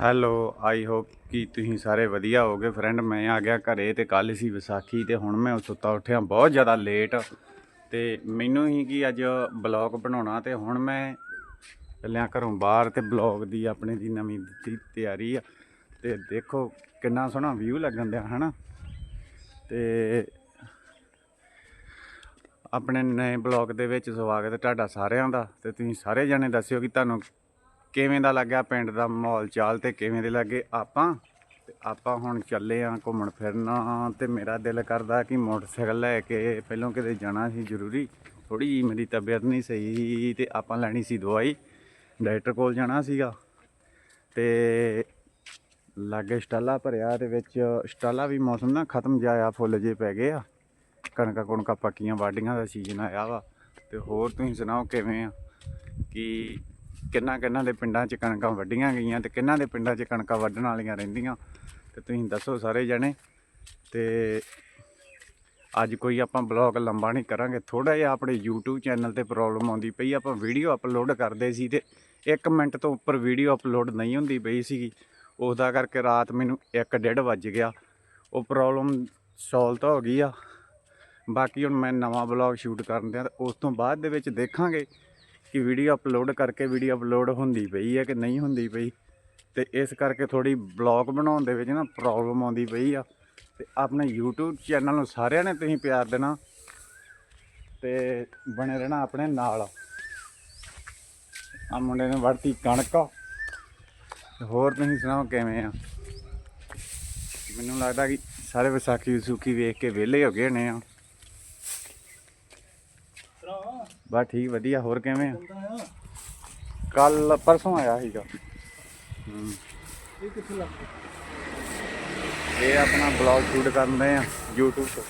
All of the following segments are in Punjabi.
ਹੈਲੋ ਆਈ ਹੋਪ ਕਿ ਤੁਸੀਂ ਸਾਰੇ ਵਧੀਆ ਹੋਗੇ ਫਰੈਂਡ ਮੈਂ ਆ ਗਿਆ ਘਰੇ ਤੇ ਕੱਲ ਸੀ ਵਿਸਾਖੀ ਤੇ ਹੁਣ ਮੈਂ ਸੁੱਤਾ ਉੱਠਿਆ, ਬਹੁਤ ਜ਼ਿਆਦਾ ਲੇਟ ਤੇ ਮੈਨੂੰ ਹੀ ਕਿ ਅੱਜ ਬਲੌਗ ਬਣਾਉਣਾ ਤੇ ਹੁਣ ਮੈਂ ਚੱਲਿਆ ਘਰੋਂ ਬਾਹਰ ਤੇ ਬਲੌਗ ਦੀ ਆਪਣੇ ਦੀ ਨਵੀਂ ਦਿੱਤੀ ਤਿਆਰੀ ਆ। ਤੇ ਦੇਖੋ ਕਿੰਨਾ ਸੋਹਣਾ ਵਿਊ ਲੱਗਣ ਦਿਆ, ਹਨਾ? ਤੇ ਆਪਣੇ ਨਵੇਂ ਬਲੌਗ ਦੇ ਵਿੱਚ ਸਵਾਗਤ ਹੈ ਤੁਹਾਡਾ ਸਾਰਿਆਂ ਦਾ। ਤੇ ਤੁਸੀਂ ਸਾਰੇ ਜਣੇ ਦੱਸਿਓ ਕਿ ਤੁਹਾਨੂੰ ਕਿਵੇਂ ਦਾ ਲੱਗਿਆ ਪਿੰਡ ਦਾ ਮਾਹੌਲ ਚਾਲ ਤੇ ਕਿਵੇਂ ਦੇ ਲੱਗੇ ਆਪਾਂ? ਤੇ ਆਪਾਂ ਹੁਣ ਚੱਲੇ ਆਂ ਘੁੰਮਣ ਫਿਰਨ ਤੇ ਮੇਰਾ ਦਿਲ ਕਰਦਾ ਕਿ ਮੋਟਰਸਾਈਕਲ ਲੈ ਕੇ ਪਹਿਲਾਂ ਕਿਤੇ ਜਾਣਾ ਸੀ ਜ਼ਰੂਰੀ। ਥੋੜੀ ਜੀ ਮੇਰੀ ਤਬੀਅਤ ਨਹੀਂ ਸਹੀ ਤੇ ਆਪਾਂ ਲੈਣੀ ਸੀ ਦਵਾਈ। ਡਾਕਟਰ ਕੋਲ ਜਾਣਾ ਸੀਗਾ ਤੇ ਲਾਗੇ ਸਟਾਲਾ ਭਰਿਆ ਦੇ ਵਿੱਚ ਸਟਾਲਾ ਵੀ ਮੌਸਮ ਨਾ ਖਤਮ ਜਿਹਾ ਆ ਫੁੱਲ ਜੇ ਪੈ ਗਏ ਆ। ਕਣਕਾਂ ਕੁਣਕਾਂ ਪੱਕੀਆਂ ਵਾਢੀਆਂ ਦਾ ਸੀਜ਼ਨ ਆਇਆ ਵਾ। ਤੇ ਹੋਰ ਤੁਸੀਂ ਸੁਣਾਓ ਕਿਵੇਂ ਆ? ਕਿ ਕਿੰਨਾ ਕਿੰਨਾ ਦੇ ਪਿੰਡਾਂ 'ਚ ਕਣਕਾਂ ਵੱਢੀਆਂ ਗਈਆਂ ਤੇ ਕਿੰਨਾ ਦੇ ਪਿੰਡਾਂ 'ਚ ਕਣਕਾਂ ਵੱਢਣ ਵਾਲੀਆਂ ਰਹਿੰਦੀਆਂ। ਤੇ ਤੁਸੀਂ ਦੱਸੋ ਸਾਰੇ ਜਣੇ। ਤੇ ਅੱਜ ਕੋਈ ਆਪਾਂ ਬਲੌਗ ਲੰਬਾ ਨਹੀਂ ਕਰਾਂਗੇ। ਥੋੜਾ ਜਿਹਾ ਆਪਣੇ YouTube ਚੈਨਲ ਤੇ ਪ੍ਰੋਬਲਮ ਆਉਂਦੀ ਪਈ, ਆਪਾਂ ਵੀਡੀਓ ਅਪਲੋਡ ਕਰਦੇ ਸੀ ਤੇ 1 ਮਿੰਟ ਤੋਂ ਉੱਪਰ ਵੀਡੀਓ ਅਪਲੋਡ ਨਹੀਂ ਹੁੰਦੀ ਪਈ ਸੀਗੀ। ਉਹਦਾ ਕਰਕੇ ਰਾਤ ਮੈਨੂੰ 1:30 ਵੱਜ ਗਿਆ। ਉਹ ਪ੍ਰੋਬਲਮ ਸੋਲਵ ਤਾਂ ਹੋ ਗਈ ਆ। ਬਾਕੀ ਹੁਣ ਮੈਂ ਨਵਾਂ ਬਲੌਗ ਸ਼ੂਟ ਕਰਨ ਦਿਆਂ ਤੇ ਉਸ ਤੋਂ ਬਾਅਦ ਦੇ ਵਿੱਚ ਦੇਖਾਂਗੇ। ਕਿ ਵੀਡੀਓ ਅਪਲੋਡ ਕਰਕੇ ਵੀਡੀਓ ਅਪਲੋਡ ਹੁੰਦੀ ਪਈ ਹੈ ਕਿ ਨਹੀਂ ਹੁੰਦੀ ਪਈ। ਤੇ ਇਸ ਕਰਕੇ ਥੋੜੀ ਬਲੌਗ ਬਣਾਉਣ ਦੇ ਵਿੱਚ ਨਾ ਪ੍ਰੋਬਲਮ ਆਉਂਦੀ ਪਈ ਆ। ਤੇ ਆਪਣੇ YouTube ਚੈਨਲ ਨੂੰ ਸਾਰਿਆਂ ਨੇ ਤੁਸੀਂ ਪਿਆਰ ਦੇਣਾ ਤੇ ਬਣੇ ਰਹਿਣਾ ਆਪਣੇ ਨਾਲ। ਆ ਮੁੰਡੇ ਨੇ ਵੜਤੀ ਕਣਕ। ਹੋਰ ਤੁਸੀਂ ਸੁਣਾਓ ਕਿਵੇਂ ਆ? ਮੈਨੂੰ ਲੱਗਦਾ ਕਿ ਸਾਰੇ ਵਿਸਾਖੀ ਵਿਸੂਖੀ ਵੇਖ ਕੇ ਵਿਹਲੇ ਹੋ ਗਏ ਨੇ ਆ। ਬਸ ਠੀਕ ਵਧੀਆ। ਹੋਰ ਕਿਵੇਂ ਆ? ਕੱਲ ਪਰਸੋਂ ਆਇਆ ਸੀਗਾ। ਹੂੰ। ਇਹ ਕਿੱਥੇ ਲੱਗ ਇਹ ਆਪਣਾ ਬਲੌਗ ਸ਼ੂਟ ਕਰਦੇ ਆ YouTube ਤੇ।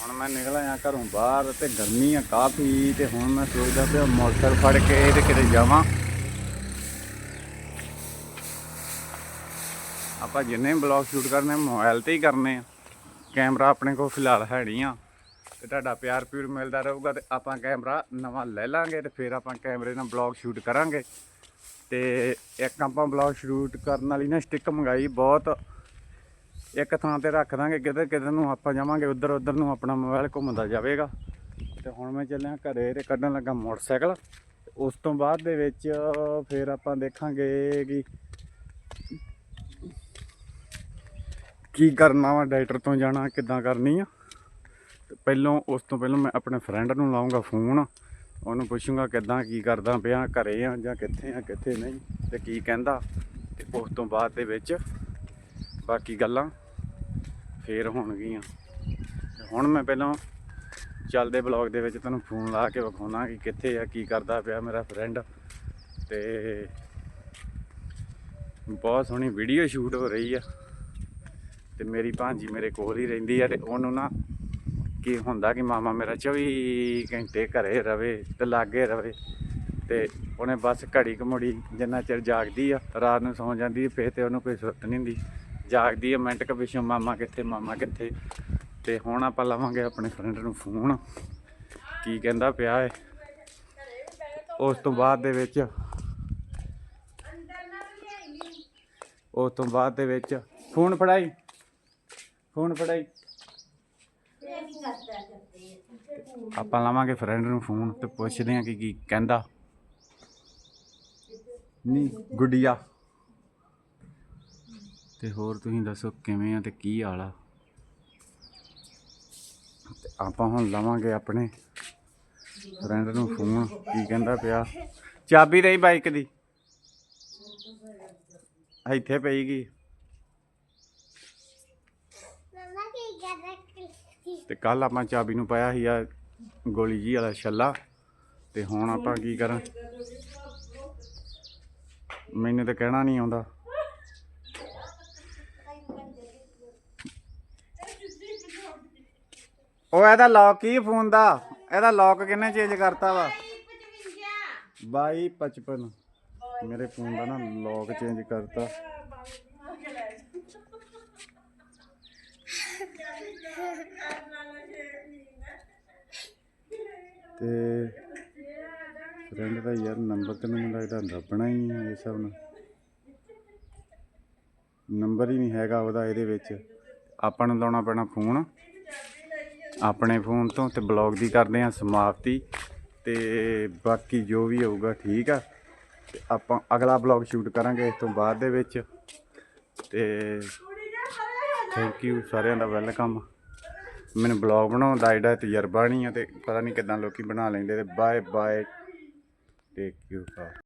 ਹੁਣ ਮੈਂ ਨਿਕਲ ਆਇਆ ਘਰੋਂ ਬਾਹਰ ਤੇ ਗਰਮੀ ਆ ਕਾਫੀ ਤੇ ਹੁਣ ਮੈਂ ਸੋਚਦਾ ਪਿਆ ਮੋਟਰ ਫੜ ਕੇ ਤੇ ਕਿਤੇ ਜਾਵਾਂ। ਆਪਾਂ ਜਿੰਨੇ ਬਲੌਗ ਸ਼ੂਟ ਕਰਨੇ ਮੋਬਾਈਲ ਤੇ ਹੀ ਕਰਨੇ ਆ। ਕੈਮਰਾ ਆਪਣੇ ਕੋਲ ਫਿਲਹਾਲ ਹੈ ਨਹੀਂ ਆ। ਤੇ ਤੁਹਾਡਾ ਪਿਆਰ ਪਿਉਰ ਮਿਲਦਾ ਰਹੂਗਾ ਤੇ ਆਪਾਂ ਕੈਮਰਾ ਨਵਾਂ ਲੈ ਲਾਂਗੇ ਤੇ ਫਿਰ ਆਪਾਂ ਕੈਮਰੇ ਨਾਲ ਬਲੌਗ ਸ਼ੂਟ ਕਰਾਂਗੇ। ਤੇ ਇੱਕ ਆਪਾਂ ਬਲੌਗ ਸ਼ੂਟ ਕਰਨ ਵਾਲੀ ਨਾ ਸਟਿੱਕ ਮੰਗਾਈ ਬਹੁਤ। ਇੱਕ ਥਾਂ ਤੇ ਰੱਖ ਦਾਂਗੇ ਕਿਤੇ ਕਿਤੇ ਨੂੰ ਆਪਾਂ ਜਾਵਾਂਗੇ, ਉਧਰ ਉਧਰ ਨੂੰ ਆਪਣਾ ਮੋਬਾਈਲ ਘੁੰਮਦਾ ਜਾਵੇਗਾ। ਤੇ ਹੁਣ ਮੈਂ ਚੱਲਿਆ ਘਰੇ ਤੇ ਕੱਢਣ ਲੱਗਾ ਮੋਟਰਸਾਈਕਲ। ਤੇ ਉਸ ਤੋਂ ਬਾਅਦ ਦੇ ਵਿੱਚ ਫਿਰ ਆਪਾਂ ਦੇਖਾਂਗੇ ਕਿ ਕੀ ਕਰਨਾ ਵਾ, ਡਾਕਟਰ ਤੋਂ ਜਾਣਾ, ਕਿੱਦਾਂ ਕਰਨੀ ਆ? ਤੇ ਪਹਿਲੋਂ, ਉਸ ਤੋਂ ਪਹਿਲਾਂ ਮੈਂ ਆਪਣੇ ਫਰੈਂਡ ਨੂੰ ਲਾਉਂਗਾ ਫੋਨ ਉਹਨੂੰ ਪੁੱਛੂੰਗਾ ਕਿੱਦਾਂ, ਕੀ ਕਰਦਾ ਪਿਆ, ਘਰੇ ਆ ਜਾਂ ਕਿੱਥੇ ਆ, ਕਿੱਥੇ ਨਹੀਂ, ਤੇ ਕੀ ਕਹਿੰਦਾ, ਤੇ ਉਸ ਤੋਂ ਬਾਅਦ ਦੇ ਵਿੱਚ ਬਾਕੀ ਗੱਲਾਂ ਫੇਰ ਹੋਣਗੀਆਂ। ਹੁਣ ਮੈਂ ਪਹਿਲਾਂ ਚੱਲਦੇ ਬਲੌਗ ਦੇ ਵਿੱਚ ਤੁਹਾਨੂੰ ਫੋਨ ਲਾ ਕੇ ਵਿਖਾਉਣਾ ਕਿ ਕਿੱਥੇ ਆ, ਕੀ ਕਰਦਾ ਪਿਆ ਮੇਰਾ ਫਰੈਂਡ ਤੇ ਬਹੁਤ ਸੋਹਣੀ ਵੀਡੀਓ ਸ਼ੂਟ ਹੋ ਰਹੀ ਆ। ਤੇ ਮੇਰੀ ਭਾਂਜੀ ਮੇਰੇ ਕੋਲ ਹੀ ਰਹਿੰਦੀ ਆ ਤੇ ਉਹਨੂੰ ਨਾ ਕੀ ਹੁੰਦਾ ਕਿ ਮਾਮਾ ਮੇਰਾ 24 ਘੰਟੇ ਘਰੇ ਰਵੇ ਤੇ ਲਾਗੇ ਰਵੇ ਤੇ ਉਹਨੇ ਬਸ ਘੜੀ ਘਮੜੀ ਜਿੰਨਾ ਚਿਰ ਜਾਗਦੀ ਆ ਰਾਤ ਨੂੰ ਸੌਂ ਜਾਂਦੀ ਫੇਰ ਤੇ ਉਹਨੂੰ ਕੋਈ ਸੁਰਤ ਨਹੀਂ ਹੁੰਦੀ। ਜਾਗਦੀ ਆ ਮਿੰਟ ਕੁ ਪਿੱਛੋਂ ਮਾਮਾ ਕਿੱਥੇ ਮਾਮਾ ਕਿੱਥੇ? ਤੇ ਹੁਣ ਆਪਾਂ ਲਾਵਾਂਗੇ ਆਪਣੇ ਫਰੈਂਡ ਨੂੰ ਫੋਨ ਕੀ ਕਹਿੰਦਾ ਪਿਆ ਏ? ਉਸ ਤੋਂ ਬਾਅਦ ਦੇ ਵਿੱਚ ਉਸ ਤੋਂ ਬਾਅਦ ਦੇ ਵਿੱਚ ਫੋਨ ਫੜਾਈ। ਫੋਨ ਫੜਾਈ। ਆਪਾਂ ਲਾਵਾਂਗੇ ਫਰੈਂਡ ਨੂੰ ਫੋਨ ਤੇ ਪੁੱਛਦੇ ਹਾਂ ਕਿ ਕੀ ਕਹਿੰਦਾ। ਨਹੀਂ, ਗੁੱਡੀਆ। ਤੇ ਹੋਰ ਤੁਸੀਂ ਦੱਸੋ ਕਿਵੇਂ ਆ ਤੇ ਕੀ ਹਾਲ ਤੇ ਆਪਾਂ ਹੁਣ ਲਾਵਾਂਗੇ ਆਪਣੇ ਫਰੈਂਡ ਨੂੰ ਫੋਨ, ਕੀ ਕਹਿੰਦਾ ਪਿਆ। ਚਾਬੀ ਰਹੀ ਬਾਈਕ ਦੀ। ਇੱਥੇ ਪਈਗੀ ਮਮਾ ਕੀ ਕਰ ਰਹੀ ਤੇ ਕੱਲ ਆਪਾਂ ਚਾਬੀ ਨੂੰ ਪਾਇਆ ਸੀ ਆ ਗੋਲੀ ਜੀ ਵਾਲਾ ਛੱਲਾ, ਤੇ ਹੁਣ ਆਪਾਂ ਕੀ ਕਰਾਂ? ਮੈਨੂੰ ਤਾਂ ਕਹਿਣਾ ਨਹੀਂ ਆਉਂਦਾ। ਉਹ ਇਹਦਾ ਲੌਕ ਕੀ ਫੋਨ ਦਾ? ਇਹਦਾ ਲੌਕ ਕਿੰਨੇ ਚੇਂਜ ਕਰਤਾ ਵਾ? 2255 ਮੇਰੇ ਫੋਨ ਦਾ ਨਾ ਲੌਕ ਚੇਂਜ ਕਰਤਾ। ਤੇ ਫਰੈਂਡ ਦਾ ਯਾਰ ਨੰਬਰ ਤੇ ਮੈਨੂੰ ਲੱਗਦਾ ਲੱਭਣਾ ਹੀ ਹੈ ਇਸ ਹਿਸਾਬ ਨੰਬਰ ਹੀ ਨਹੀਂ ਹੈਗਾ ਉਹਦਾ ਇਹਦੇ ਵਿੱਚ। ਆਪਾਂ ਨੂੰ ਲਾਉਣਾ ਪੈਣਾ ਫੋਨ ਆਪਣੇ ਫੋਨ ਤੋਂ ਤੇ ਬਲੌਗ ਦੀ ਕਰਦੇ ਹਾਂ ਸਮਾਪਤੀ। ਤੇ ਬਾਕੀ ਜੋ ਵੀ ਹੋਊਗਾ ਠੀਕ ਆ। ਤੇ ਆਪਾਂ ਅਗਲਾ ਬਲੌਗ ਸ਼ੂਟ ਕਰਾਂਗੇ ਇਸ ਤੋਂ ਬਾਅਦ ਦੇ ਵਿੱਚ। ਤੇ ਥੈਂਕ ਯੂ ਸਾਰਿਆਂ ਦਾ ਵੈਲਕਮ ਮੈਨੂੰ ਬਲੌਗ ਬਣਾਉਣ ਦਾ ਜਿਹੜਾ ਤਜਰਬਾ ਨਹੀਂ ਆ ਤੇ ਪਤਾ ਨਹੀਂ ਕਿਦਾਂ ਲੋਕੀ ਬਣਾ ਲੈਂਦੇ ਤੇ ਬਾਏ ਬਾਏ ਟੇਕ ਯੂ